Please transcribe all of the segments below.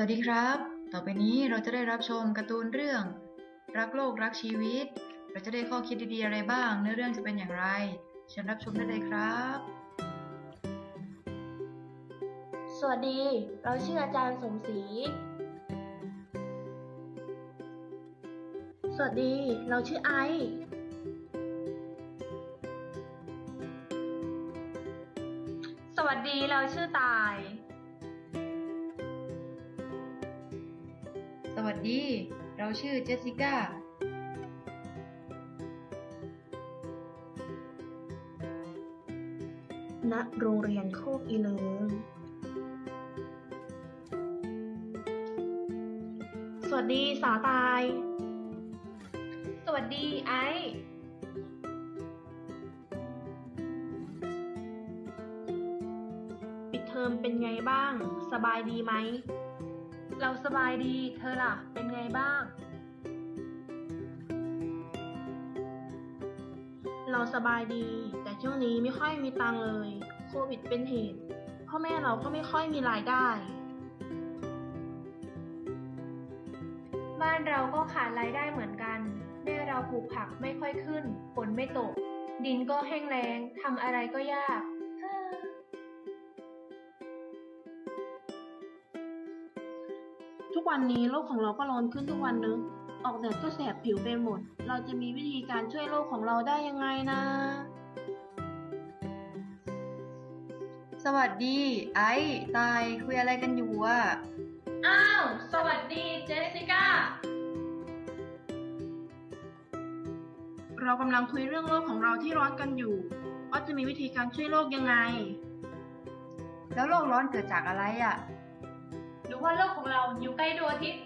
สวัสดีครับ ต่อไปนี้เราจะได้รับชมการ์ตูนเรื่อง รักโลกรักชีวิต เราจะได้ข้อคิดดีๆอะไรบ้าง เนื้อเรื่องจะเป็นอย่างไร เชิญรับชมได้เลยครับ สวัสดี เราชื่ออาจารย์สมศรี สวัสดี เราชื่อไอสวัสดี เราชื่อตาย วัสดี เราชื่อเจสสิก้าณโรงเรียนโคกอีเลิงสวัสดีสาตาย สวัสดีไอซ์ปิดเทอมเป็นไงบ้าง สบายดีไหม เราสบายดี เธอล่ะ เป็นไงบ้าง เราสบายดี แต่ช่วงนี้ไม่ค่อยมีตังเลย โควิดเป็นเหตุ พ่อแม่เราก็ไม่ค่อยมีรายได้ บ้านเราก็ขาดรายได้เหมือนกัน แม่เราปลูกผักไม่ค่อยขึ้น ฝนไม่ตก ดินก็แห้งแล้งทำอะไรก็ยาก วันนี้โลกของเราก็ร้อนขึ้นทุกวันนึกออกแดดก็แสบผิวไปหมด เราจะมีวิธีการช่วยโลกของเราได้ยังไงนะ สวัสดี ไอ้ตายคุยอะไรกันอยู่อะอ้าว สวัสดีเจสสิก้า เรากำลังคุยเรื่องโลกของเราที่ร้อนกันอยู่ว่าจะมีวิธีการช่วยโลกยังไง แล้วโลกร้อนเกิดจากอะไรอะ หรือว่าโลกของเราอยู่ใกล้ดวงอาทิตย์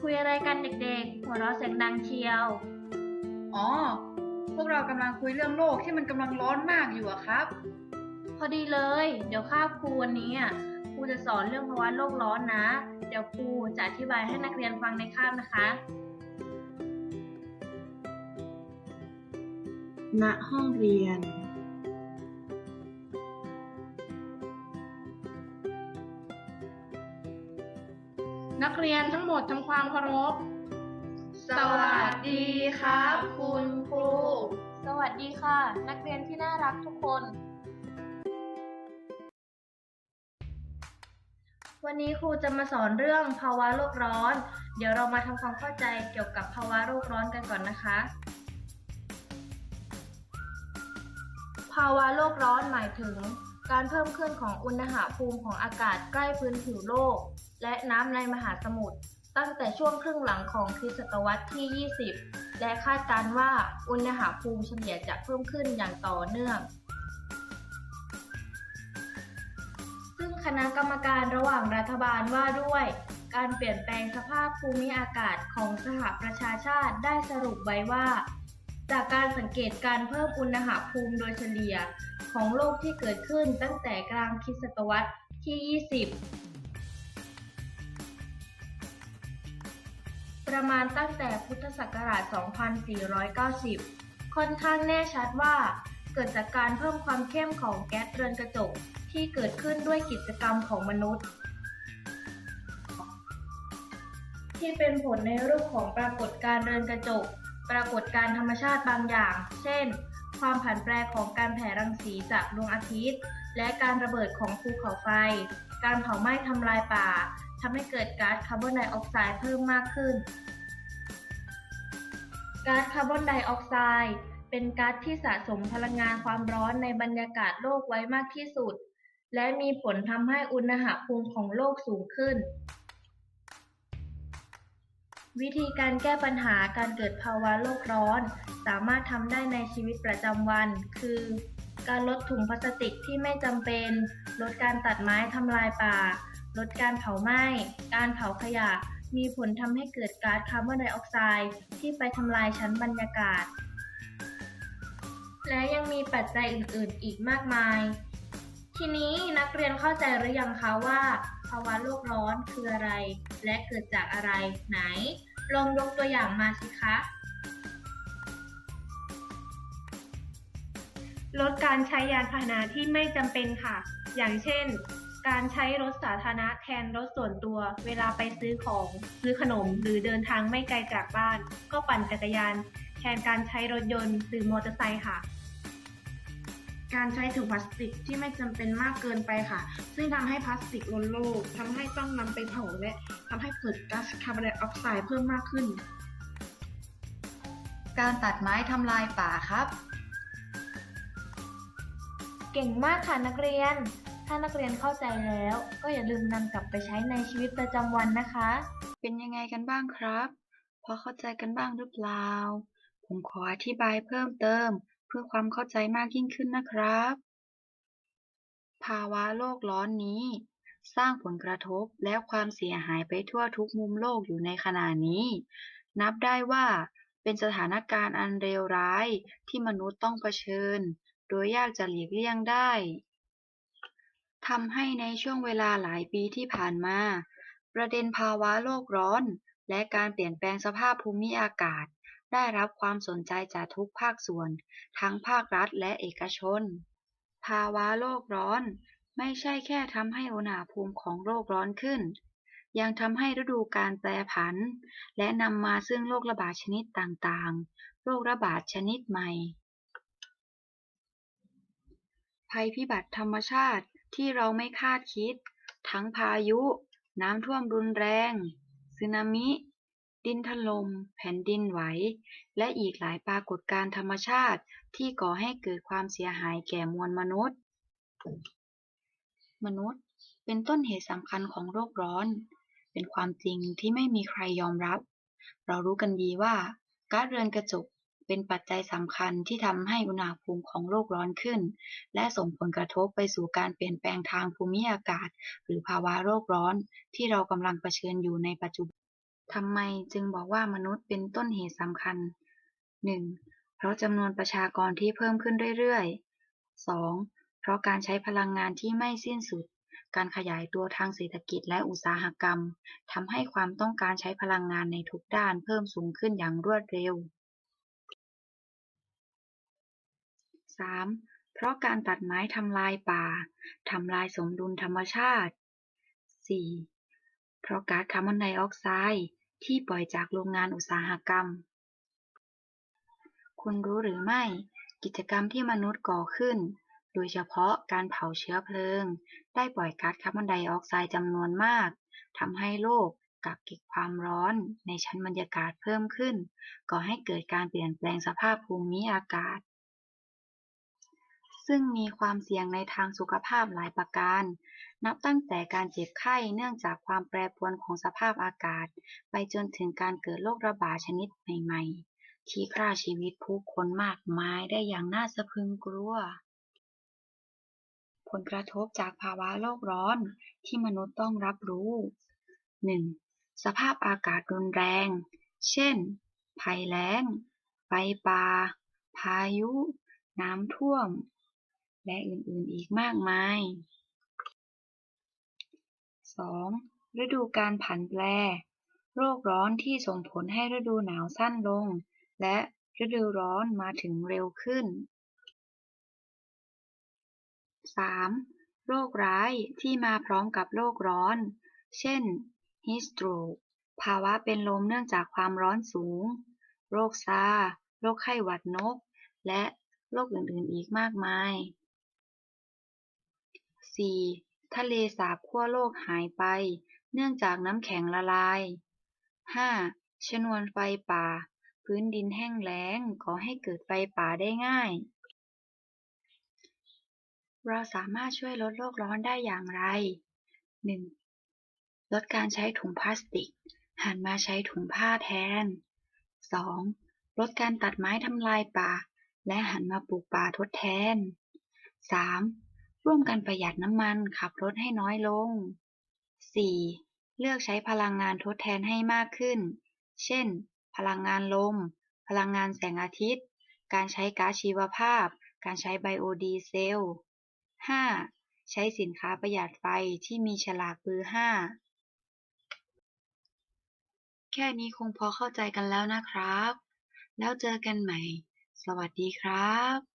คุยอะไรกันเด็กๆ หัวเราะเสียงดังเชียว อ๋อ พวกเรากำลังคุยเรื่องโลกที่มันกำลังร้อนมากอยู่อะครับ พอดีเลย เดี๋ยวคาบครูวันนี้อะครูจะสอนเรื่องภาวะโลกร้อนนะ เดี๋ยวครูจะอธิบายให้นักเรียนฟังในคาบนะคะ ณห้องเรียน นักเรียนทั้งหมดทำความเคารพ สวัสดีครับ คุณครู สวัสดีค่ะ นักเรียนที่น่ารักทุกคน วันนี้ครูจะมาสอนเรื่องภาวะโลกร้อน เดี๋ยวเรามาทำความเข้าใจเกี่ยวกับภาวะโลกร้อนกันก่อนนะคะ ภาวะโลกร้อนหมายถึง การเพิ่มขึ้นของอุณหภูมิของอากาศใกล้พื้นผิวโลก และน้ำในมหาสมุทรตั้งแต่ช่วงครึ่งหลังของคริสตศตวรรษที่ 20 และคาดการว่าอุณหภูมิเฉลี่ยจะเพิ่มขึ้นอย่างต่อเนื่อง ซึ่งคณะกรรมการระหว่างรัฐบาลว่าด้วย การเปลี่ยนแปลงสภาพภูมิอากาศของสหประชาชาติได้สรุปไว้ว่า จากการสังเกตการเพิ่มอุณหภูมิโดยเฉลี่ยของโลกที่เกิดขึ้นตั้งแต่กลางคริสตศตวรรษที่ 20 ประมาณตั้งแต่พุทธศักราช 2490 ค่อนข้างแน่ชัดว่าเกิดจากการเพิ่มความเข้มของแก๊สเรือนกระจกที่เกิดขึ้นด้วยกิจกรรมของมนุษย์ ที่เป็นผลในรูปของปรากฏการณ์เรือนกระจก ปรากฏการธรรมชาติบางอย่าง เช่น ความผันแปรของการแผ่รังสีจากดวงอาทิตย์ และการระเบิดของภูเขาไฟ การเผาไหม้ทำลายป่า ทำให้เกิดก๊าซคาร์บอนไดออกไซด์เพิ่มมากขึ้น ก๊าซคาร์บอนไดออกไซด์เป็นก๊าซที่สะสมพลังงานความร้อนในบรรยากาศโลกไว้มากที่สุด และมีผลทำให้อุณหภูมิของโลกสูงขึ้น วิธีการแก้ปัญหาการเกิดภาวะโลกร้อน สามารถทำได้ในชีวิตประจำวัน คือการลดถุงพลาสติกที่ไม่จำเป็น ลดการตัดไม้ทำลายป่า ลดการเผาไหม้ การเผาขยะ มีผลทำให้เกิดก๊าซคาร์บอนไดออกไซด์ที่ไปทำลายชั้นบรรยากาศ และยังมีปัจจัยอื่น ๆ อีกมากมาย ทีนี้นักเรียนเข้าใจหรือยังคะว่า ภาวะโลกร้อนคืออะไร และเกิดจากอะไรไหน ลองยกตัวอย่างมาสิคะลดการใช้ยานพาหนะที่ไม่จำเป็นค่ะ อย่างเช่น การใช้รถสาธารณะแทนรถส่วนตัว เวลาไปซื้อของ ซื้อขนม หรือเดินทางไม่ไกลจากบ้าน ก็ปั่นจักรยาน แทนการใช้รถยนต์หรือมอเตอร์ไซค์ค่ะ การใช้ถุงพลาสติกที่ไม่จำเป็นมากเกินไปค่ะ ซึ่งทำให้พลาสติกล้นโลกทำให้ต้องนำไปเผาและทำให้เกิดก๊าซคาร์บอนไดออกไซด์เพิ่มมากขึ้น การตัดไม้ทำลายป่าครับ เก่งมากค่ะนักเรียน ถ้านักเรียนเข้าใจแล้ว ก็อย่าลืมนำกลับไปใช้ในชีวิตประจำวันนะคะ เป็นยังไงกันบ้างครับ พอเข้าใจกันบ้างหรือเปล่า ผมขออธิบายเพิ่มเติม เพื่อความเข้าใจมากยิ่งขึ้นนะครับ ภาวะโลกร้อนนี้ สร้างผลกระทบและความเสียหายไปทั่วทุกมุมโลกอยู่ในขณะนี้ นับได้ว่าเป็นสถานการณ์อันเลวร้ายที่มนุษย์ต้องเผชิญ โดยยากจะหลีกเลี่ยงได้ ทำให้ในช่วงเวลาหลายปีที่ผ่านมา ประเด็นภาวะโลกร้อน และการเปลี่ยนแปลงสภาพภูมิอากาศ ได้รับความสนใจจากทุกภาคส่วน ทั้งภาครัฐและเอกชน ภาวะโลกร้อน ไม่ใช่แค่ทำให้อุณหภูมิของโลกร้อนขึ้น ยังทำให้ฤดูกาลแปรผัน และนำมาซึ่งโรคระบาดชนิดต่างๆ โรคระบาดชนิดใหม่ ภัยพิบัติธรรมชาติ ที่เราไม่คาดคิด ทั้งพายุ น้ำท่วมรุนแรง สึนามิ ดินถล่ม แผ่นดินไหว และอีกหลายปรากฏการณ์ธรรมชาติที่ก่อให้เกิดความเสียหายแก่มวลมนุษย์ มนุษย์เป็นต้นเหตุสำคัญของโลกร้อน เป็นความจริงที่ไม่มีใครยอมรับ เรารู้กันดีว่าก๊าซเรือนกระจก เป็นปัจจัยสำคัญที่ทำให้อุณหภูมิของโลกร้อนขึ้น และส่งผลกระทบไปสู่การเปลี่ยนแปลงทางภูมิอากาศ หรือภาวะโลกร้อน ที่เรากำลังเผชิญอยู่ในปัจจุบันทำไมจึงบอกว่ามนุษย์เป็นต้นเหตุสำคัญ 1. เพราะจำนวนประชากรที่เพิ่มขึ้นเรื่อยๆ 2. เพราะการใช้พลังงานที่ไม่สิ้นสุด การขยายตัวทางเศรษฐกิจและอุตสาหกรรมทำให้ความต้องการใช้พลังงานในทุกด้านเพิ่มสูงขึ้นอย่างรวดเร็ว 3. เพราะการตัดไม้ทำลายป่าทำลายสมดุลธรรมชาติ 4. เพราะก๊าซคาร์บอนไดออกไซด์ที่ปล่อยจากโรงงานอุตสาหกรรม คุณรู้หรือไม่ กิจกรรมที่มนุษย์ก่อขึ้น โดยเฉพาะการเผาเชื้อเพลิง ได้ปล่อยก๊าซคาร์บอนไดออกไซด์จำนวนมากทำให้โลกกักเก็บความร้อนในชั้นบรรยากาศเพิ่มขึ้น ก่อให้เกิดการเปลี่ยนแปลงสภาพภูมิอากาศ ซึ่งมีความเสี่ยงในทางสุขภาพหลายประการ นับตั้งแต่การเจ็บไข้เนื่องจากความแปรปรวนของสภาพอากาศ ไปจนถึงการเกิดโรคระบาดชนิดใหม่ ๆ ที่ฆ่าชีวิตผู้คนมากมายได้อย่างน่าสะพรึงกลัว ผลกระทบจากภาวะโลกร้อนที่มนุษย์ต้องรับรู้ 1. สภาพอากาศรุนแรง เช่น ภัยแล้ง ไฟป่า พายุ น้ำท่วม และอื่นๆอีกมากมาย 2. ฤดูกาลผันแปร โรคร้อนที่ส่งผลให้ฤดูหนาวสั้นลง และฤดูร้อนมาถึงเร็วขึ้น 3. โรคร้ายที่มาพร้อมกับโลกร้อน เช่นฮีสโตรกภาวะเป็นลมเนื่องจากความร้อนสูง โรคซาร์โรคไข้หวัดนก และโรคอื่นๆอีกมากมาย 4. ทะเลสาบขั้วโลกหายไป เนื่องจากน้ำแข็งละลาย 5. ชนวนไฟป่า พื้นดินแห้งแล้งก่อให้เกิดไฟป่าได้ง่าย เราสามารถช่วยลดโลกร้อนได้อย่างไร 1. ลดการใช้ถุงพลาสติก หันมาใช้ถุงผ้าแทน 2. ลดการตัดไม้ทำลายป่า และหันมาปลูกป่าทดแทน 3. ร่วมกันประหยัดน้ำมันขับรถให้น้อยลง 4. เลือกใช้พลังงานทดแทนให้มากขึ้น เช่น พลังงานลม พลังงานแสงอาทิตย์ การใช้ก๊าซชีวภาพ การใช้ไบโอดีเซล 5. ใช้สินค้าประหยัดไฟที่มีฉลากเบอร์5แค่นี้คงพอเข้าใจกันแล้วนะครับ แล้วเจอกันใหม่ สวัสดีครับ